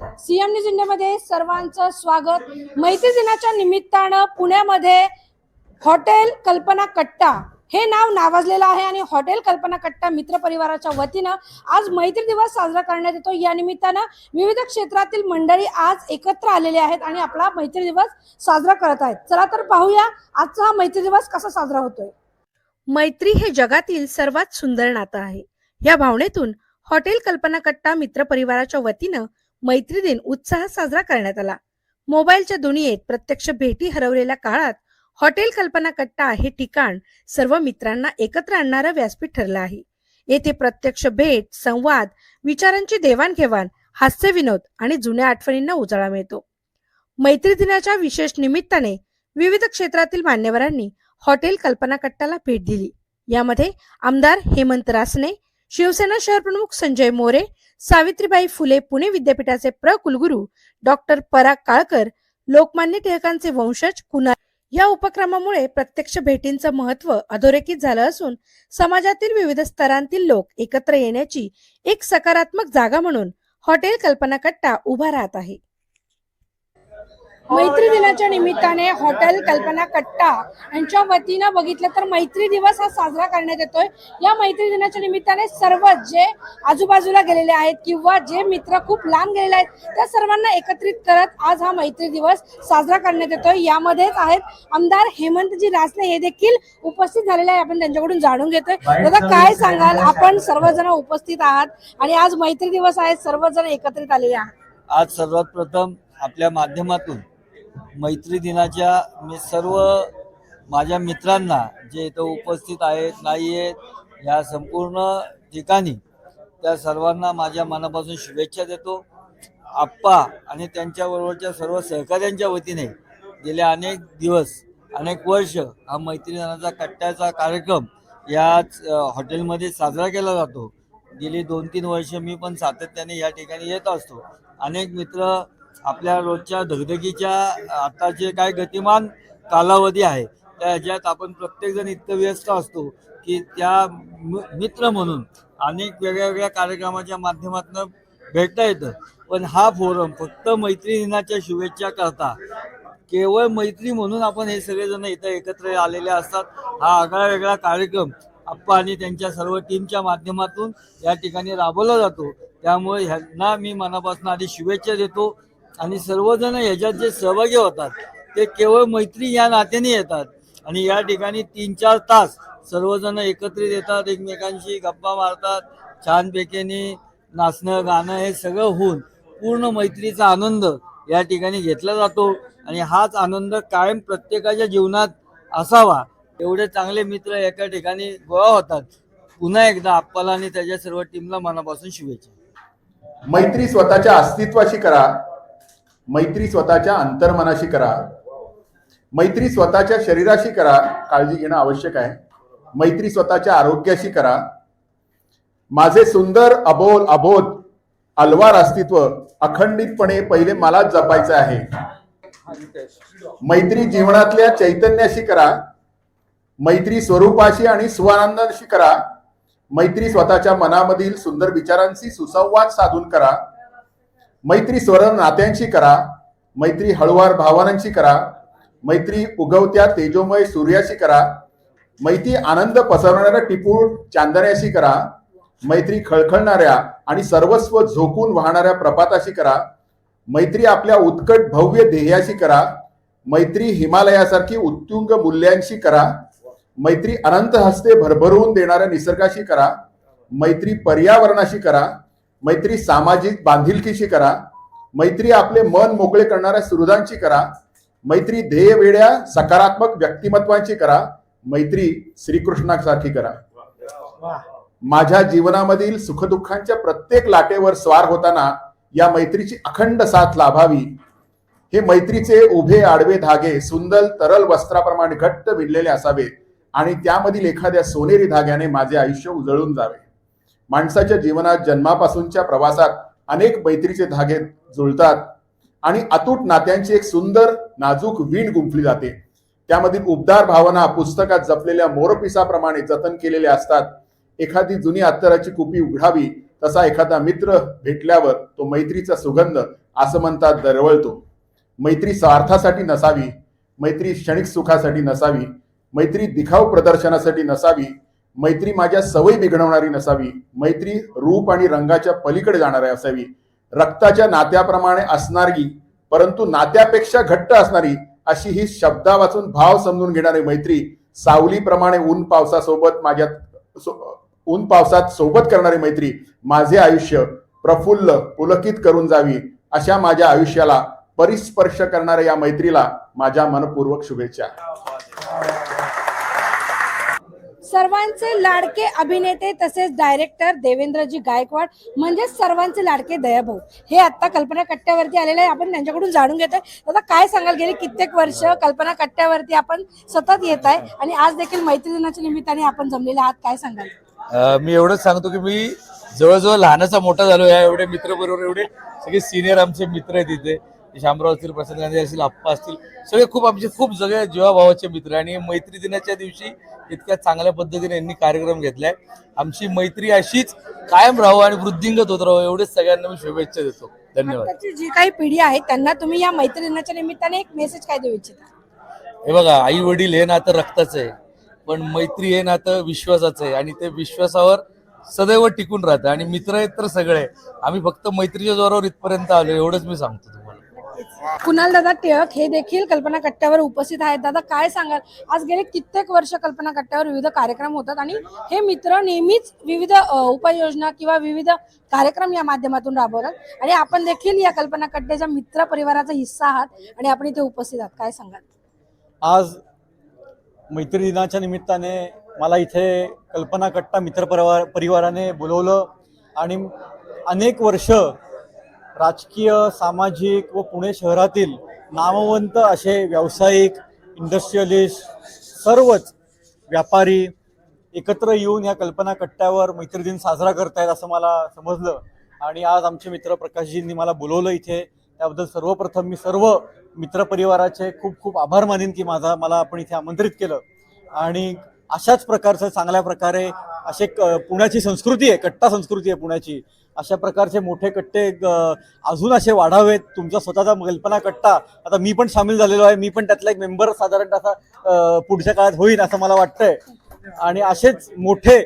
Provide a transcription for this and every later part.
CM news इंडियामध्ये सर्वांचं स्वागत. मैत्री दिनाच्या निमित्तानं पुण्यामध्ये हॉटेल कल्पना कट्टा हे नाव नावाजलेलं आहे आणि हॉटेल कल्पना कट्टा मित्र परिवाराच्या वतीनं आज मैत्री दिवस साजरा करण्यात येतो. या निमित्तानं विविध क्षेत्रातील मंडळी आज एकत्र आलेले आहेत आणि आपला मैत्री दिवस साजरा करत आहेत. चला तर पाहूया आजचा हा मैत्री दिवस कसा साजरा होतोय. मैत्री हे जगातील सर्वात सुंदर नातं आहे. या भावनेतून हॉटेल कल्पना कट्टा मित्र परिवाराच्या वतीनं मैत्री दिन उत्साहात साजरा करण्यात आला. मोबाईलच्या दुनियेत प्रत्यक्ष भेटी हरवलेल्या काळात हॉटेल कल्पना कट्टा हे ठिकाण सर्व मित्रांना एकत्र आणणारं व्यासपीठ ठरलं आहे. येथे प्रत्यक्ष भेट संवाद विचारांची देवाणघेवाण हास्य विनोद आणि जुन्या आठवणींना उजाळा मिळतो. मैत्री दिनाच्या विशेष निमित्ताने विविध क्षेत्रातील मान्यवरांनी हॉटेल कल्पना कट्टाला भेट दिली. यामध्ये आमदार हेमंत रासने शिवसेना शहर प्रमुख संजय मोरे सावित्रीबाई फुले पुणे विद्यापीठाचे प्र कुलगुरू डॉक्टर पराग काळकर लोकमान्य टिळकांचे वंशज कुणाल. या उपक्रमामुळे प्रत्यक्ष भेटींचं महत्त्व अधोरेखित झालं असून समाजातील विविध स्तरांतील लोक एकत्र येण्याची एक सकारात्मक जागा म्हणून हॉटेल कल्पना कट्टा उभा राहत आहे. मैत्री दिनाच्या निमित्ताने हॉटेल कल्पना कट्टा यांच्या वतीनं बघितलं तर मैत्री दिवस हा साजरा करण्यात येतोय. या मैत्री दिनाच्या निमित्ताने सर्व जे आजूबाजूला गेलेले आहेत किंवा जे मित्र खूप लांब गेलेले आहेत त्या सर्वांना एकत्रित करत आज हा मैत्री दिवस साजरा करण्यात येतोय. यामध्येच आहेत आमदार हेमंतजी रासने. हे देखील उपस्थित झालेले आहे. आपण त्यांच्याकडून जाणून घेतोय. दादा काय सांगाल? आपण सर्वजण उपस्थित आहात आणि आज मैत्री दिवस आहे. सर्वजण एकत्रित आलेले आहात. आज सर्वात प्रथम आपल्या माध्यमातून मैत्री दिनाच्या मी सर्व माझ्या मित्रांना जे इथं उपस्थित आहेत नाही आहेत या संपूर्ण ठिकाणी त्या सर्वांना माझ्या मनापासून शुभेच्छा देतो. आप्पा आणि त्यांच्याबरोबरच्या सर्व सहकाऱ्यांच्या वतीने गेले अनेक दिवस अनेक वर्ष हा मैत्री दिनाचा कट्ट्याचा कार्यक्रम याच हॉटेलमध्ये साजरा केला जातो. गेली दोन तीन वर्ष मी पण सातत्याने या ठिकाणी येत असतो. अनेक मित्र आपल्या रोजच्या धगधगीच्या आता जे काय गतिमान कालावधी आहे त्या ह्याच्यात आपण प्रत्येकजण इतकं व्यस्त असतो की त्या मि- मित्र म्हणून अनेक वेगळ्या वेगळ्या कार्यक्रमाच्या माध्यमातून भेटता येतं. पण हा फोरम फक्त मैत्री दिनाच्या शुभेच्छा करता केवळ मैत्री म्हणून आपण हे सगळेजण इथं एकत्र आलेले असतात. हा आगळा वेगळा कार्यक्रम आप्पा आणि त्यांच्या सर्व टीमच्या माध्यमातून या ठिकाणी राबवला जातो. त्यामुळे ह्यांना मी मनापासून आधी शुभेच्छा देतो. आणि सर्वजण याच्यात जे सहभागी होतात ते केवळ मैत्री या नात्याने येतात. आणि या ठिकाणी तीन चार तास सर्वजण एकत्रित येतात एकमेकांशी गप्पा मारतात छानपैकीने नाचणं गाणं हे सगळं होऊन पूर्ण मैत्रीचा आनंद या ठिकाणी घेतला जातो. आणि हाच आनंद कायम प्रत्येकाच्या जीवनात असावा. एवढे चांगले मित्र एका ठिकाणी गोळा होतात. पुन्हा एकदा आप्पाला आणि त्याच्या सर्व टीमला मनापासून शुभेच्छा. मैत्री स्वतःच्या अस्तित्वाशी करा. मैत्री स्वतःच्या अंतर्मनाशी करा. मैत्री स्वतःच्या शरीराशी करा. काळजी घेणं आवश्यक आहे. मैत्री स्वतःच्या आरोग्याशी करा. माझे सुंदर अबोल अबोध अलवार अस्तित्व अखंडितपणे पहिले मलाच जपायचं आहे. मैत्री जीवनातल्या चैतन्याशी करा. मैत्री स्वरूपाशी आणि स्वानंदाशी करा. मैत्री स्वतःच्या मनामधील सुंदर विचारांशी सुसंवाद साधून करा. मैत्री स्वर नात्यांशी करा मैत्री हळुवार भावनांशी करा मैत्री उगवत्या तेजोमय सूर्याशी करा मैत्री आनंद पसरवणाऱ्या टिपूळ चांदण्याशी करा मैत्री खळखळणाऱ्या आणि सर्वस्व झोकून वाहणाऱ्या प्रपाताशी करा मैत्री आपल्या उत्कट भव्य ध्येयाशी करा मैत्री हिमालयासारखी उत्तुंग मूल्यांशी करा मैत्री अनंत हस्ते भरभरून देणाऱ्या निसर्गाशी करा मैत्री पर्यावरणाशी करा मैत्री सामाजिक बांधिलकीशी करा. मैत्री आपले मन मोकळे करणाऱ्या सुहृदांची करा. मैत्री ध्येय वेड्या सकारात्मक व्यक्तिमत्वांची करा. मैत्री श्रीकृष्णासारखी करा. माझ्या जीवनामधील सुखदुःखांच्या प्रत्येक लाटेवर स्वार होताना या मैत्रीची अखंड साथ लाभावी. हे मैत्रीचे उभे आडवे धागे सुंदर तरल वस्त्राप्रमाणे घट्ट विणलेले असावेत आणि त्यामधील एखाद्या सोनेरी धाग्याने माझे आयुष्य उजळून जावे. माणसाच्या जीवनात जन्मापासूनच्या प्रवासात अनेक मैत्रीचे धागे जुळतात आणि अतूट नात्यांची एक सुंदर नाजूक वीण गुंफली जाते. त्यामधील उबदार भावना पुस्तकात जपलेल्या मोरपिसाप्रमाणे जतन केलेल्या असतात. एखादी जुनी अत्तराची कुपी उघडावी तसा एखादा मित्र भेटल्यावर तो मैत्रीचा सुगंध असं म्हणतात दरवळतो. मैत्री स्वार्थासाठी नसावी मैत्री क्षणिक सुखासाठी नसावी मैत्री दिखाव प्रदर्शनासाठी नसावी मैत्री माझ्या सवयी बिघडवणारी नसावी. मैत्री रूप आणि रंगाच्या पलीकडे जाणारी असावी. रक्ताच्या नात्याप्रमाणे असणारी परंतु नात्यापेक्षा घट्ट असणारी अशी ही शब्दा वाचून भाव समजून घेणारी मैत्री सावलीप्रमाणे ऊन पावसासोबत माझ्या सो- ऊन पावसात सोबत करणारी मैत्री माझे आयुष्य प्रफुल्ल पुलकित करून जावी अशा माझ्या आयुष्याला परिस्पर्श करणाऱ्या या मैत्रीला माझ्या मनपूर्वक शुभेच्छा. सर्वांचे लाडके अभिनेते तसेच डायरेक्टर देवेंद्रजी गायकवाड म्हणजेच सर्वांचे लाडके दयाभाऊ. हे आता कल्पना कट्ट्यावरती आलेले आहे. आपण त्यांच्याकडून जाणून घेतोय. आता काय सांगाल? गेली कित्येक वर्ष कल्पना कट्ट्यावरती आपण सतत येत आहे आणि आज देखील मैत्री दिनाच्या निमित्ताने आपण जमलेले आहात. काय सांगाल? मी एवढंच सांगतो की मी जवळजवळ लहानाचा मोठा झालो या एवढे मित्र बरोबर एवढे सगळे सिनियर आमचे मित्र आहेत इथे. शामराव असतील प्रसाद गांधी असतील आप्पा असतील सगळे खूप आमचे खूप सगळे जीवाभावाचे मित्र. आणि मैत्री दिनाच्या दिवशी इतक्या चांगल्या पद्धतीने यांनी कार्यक्रम घेतलाय. आमची मैत्री अशीच कायम राहू आणि वृद्धिंगत होत राहू एवढेच सगळ्यांना मी शुभेच्छा देतो. धन्यवाद. जी काही पिढी आहे त्यांना तुम्ही या मैत्री दिनाच्या निमित्ताने एक मेसेज काय देऊ इच्छिता? हे बघा आई वडील हे नातं रक्ताचं आहे पण मैत्री हे नातं विश्वासाचं आहे. आणि ते विश्वासावर सदैव टिकून राहतं. आणि मित्र आहेत तर सगळे. आम्ही फक्त मैत्रीच्या जोरावर इथपर्यंत आलो एवढंच मी सांगतो कुणाल दादा टिळक हे देखील कल्पना कट्ट्यावर उपस्थित आहेत. दादा काय सांगाल? आज गेले कित्येक वर्ष कल्पना कट्ट्यावर विविध कार्यक्रम होतात आणि हे मित्र नेहमीच विविध उपाययोजना किंवा विविध कार्यक्रम या माध्यमातून राबवतात आणि आपण देखील या कल्पना कट्ट्याच्या मित्र परिवाराचा हिस्सा आहात आणि आपण इथे उपस्थित आहात. काय सांगाल? आज मैत्री दिनाच्या निमित्ताने मला इथे कल्पना कट्टा मित्र परिवार परिवाराने बोलवलं आणि अनेक वर्ष राजकीय सामाजिक व पुणे शहरातील नामवंत असे व्यावसायिक इंडस्ट्रियलिस्ट सर्वच व्यापारी एकत्र येऊन या कल्पना कट्ट्यावर मैत्री दिन साजरा करतायत असं मला समजलं. आणि आज आमचे मित्र प्रकाशजींनी मला बोलवलं इथे. त्याबद्दल सर्वप्रथम मी सर्व मित्रपरिवाराचे खूप खूप आभार मानेन की माझा मला आपण इथे आमंत्रित केलं. आणि अशाच प्रकारचं चांगल्या प्रकारे असे क- पुण्याची संस्कृती आहे कट्टा संस्कृती आहे पुण्याची. अशा प्रकारचे मोठे कट्टे ग- अजून असे वाढावेत. तुमचा स्वतःचा कल्पना कट्टा. आता मी पण सामील झालेलो आहे. मी पण त्यातला एक मेंबर साधारणतः असा पुढच्या काळात होईल असं मला वाटतंय. आणि असेच मोठे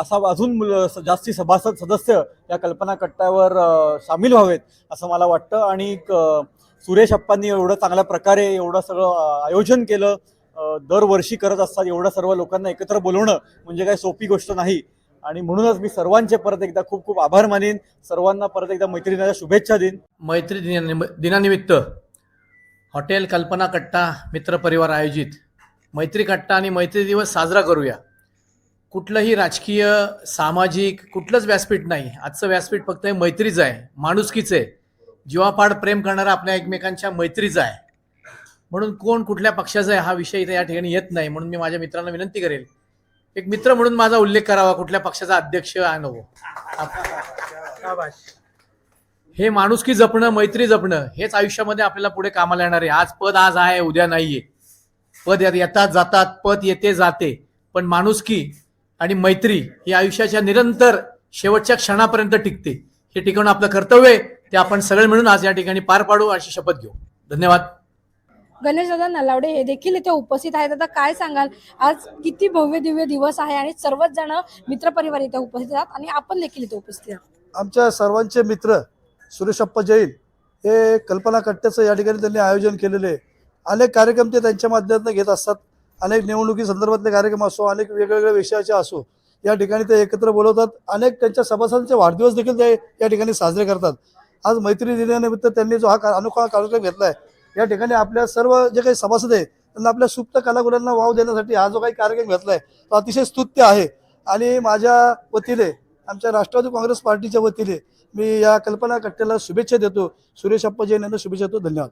असा अजून जास्ती सभासद सदस्य या कल्पना कट्ट्यावर सामील व्हावेत असं मला वाटतं. आणि क- सुरेश अप्पांनी एवढं चांगल्या प्रकारे एवढं सगळं आयोजन केलं. दरवर्षी करत असतात एवढ्या सर्व लोकांना एकत्र बोलवणं म्हणजे काही सोपी गोष्ट नाही. आणि म्हणूनच मी सर्वांचे परत एकदा खूप खूप आभार मानेन. सर्वांना परत एकदा मैत्रिणीच्या शुभेच्छा देईन. मैत्री दिना दिनानिमित्त हॉटेल कल्पना कट्टा मित्रपरिवार आयोजित मैत्री कट्टा आणि मैत्री दिवस साजरा करूया. कुठलंही राजकीय सामाजिक कुठलंच व्यासपीठ नाही. आजचं व्यासपीठ फक्त हे मैत्रीचं आहे माणुसकीचं आहे. जीवापाड प्रेम करणारा आपल्या एकमेकांच्या मैत्रीचा आहे. म्हणून कोण कुठल्या पक्षाचा आहे हा विषय इथे या ठिकाणी येत नाही म्हणून मी माझ्या मित्रांना विनंती करेल. एक मित्र म्हणून माझा उल्लेख करावा कुठल्या पक्षाचा अध्यक्ष आहे नको. हे माणुसकी जपणं मैत्री जपणं हेच आयुष्यामध्ये आपल्याला पुढे कामाला येणार आहे. आज पद आज आहे उद्या नाहीये. पद येत- येतात जातात पद येते जाते. पण माणुसकी आणि मैत्री ही आयुष्याच्या निरंतर शेवटच्या क्षणापर्यंत टिकते. हे टिकवणं आपलं कर्तव्य आहे. ते आपण सगळे मिळून आज या ठिकाणी पार पाडू अशी शपथ घेऊ. धन्यवाद. गणेश दादा नलावडे हे देखील इथे उपस्थित आहेत. आता काय सांगाल? आज किती भव्य दिव्य दिवस आहे आणि सर्वच जण मित्रपरिवार इथे उपस्थित आहात आणि आपण देखील इथे उपस्थित आहात. आमच्या सर्वांचे मित्र सुरेशप्पा जैन हे कल्पना कट्ट्याचं या ठिकाणी त्यांनी आयोजन केलेले आहे. अनेक कार्यक्रम ते त्यांच्या माध्यमातून घेत असतात. अनेक निवडणुकी संदर्भातले कार्यक्रम असो अनेक वेगवेगळ्या विषयाचे असो या ठिकाणी ते एकत्र बोलवतात अनेक त्यांच्या सभासदांचे वाढदिवस देखील ते या ठिकाणी साजरे करतात. आज मैत्री दिनानिमित्त त्यांनी जो हा का- अनोखा कार्यक्रम घेतला आहे या ठिकाणी आपल्या सर्व जे काही सभासद आहेत त्यांना आपल्या सुप्त कलागुणांना वाव देण्यासाठी हा जो काही कार्यक्रम घेतला आहे तो अतिशय स्तुत्य आहे. आणि माझ्या वतीने आमच्या राष्ट्रवादी काँग्रेस पार्टीच्या वतीने मी या कल्पना कट्ट्याला शुभेच्छा देतो. सुरेश अप्पाजी यांना शुभेच्छा देतो. धन्यवाद.